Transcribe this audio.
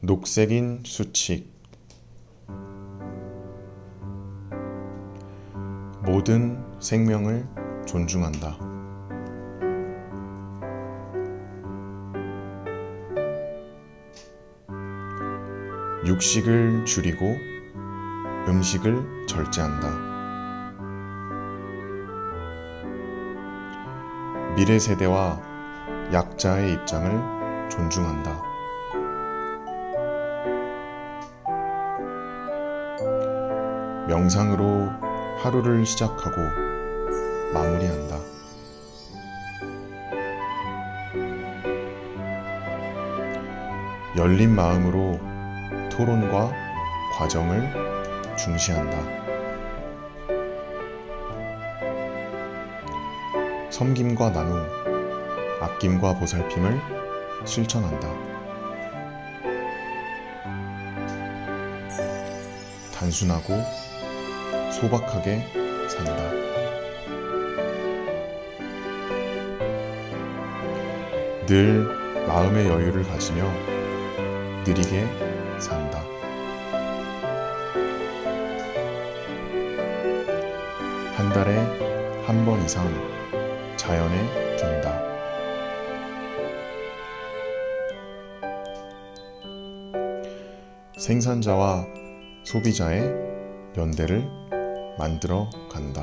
녹색인 수칙 모든 생명을 존중한다. 육식을 줄이고 음식을 절제한다. 미래 세대와 약자의 입장을 존중한다. 명상으로 하루를 시작하고 마무리한다. 열린 마음으로 토론과 과정을 중시한다. 섬김과 나눔, 아낌과 보살핌을 실천한다. 단순하고 소박하게 산다. 늘 마음의 여유를 가지며 느리게 산다. 한 달에 한 번 이상 자연에 든다. 생산자와 소비자의 연대를 만들어 간다.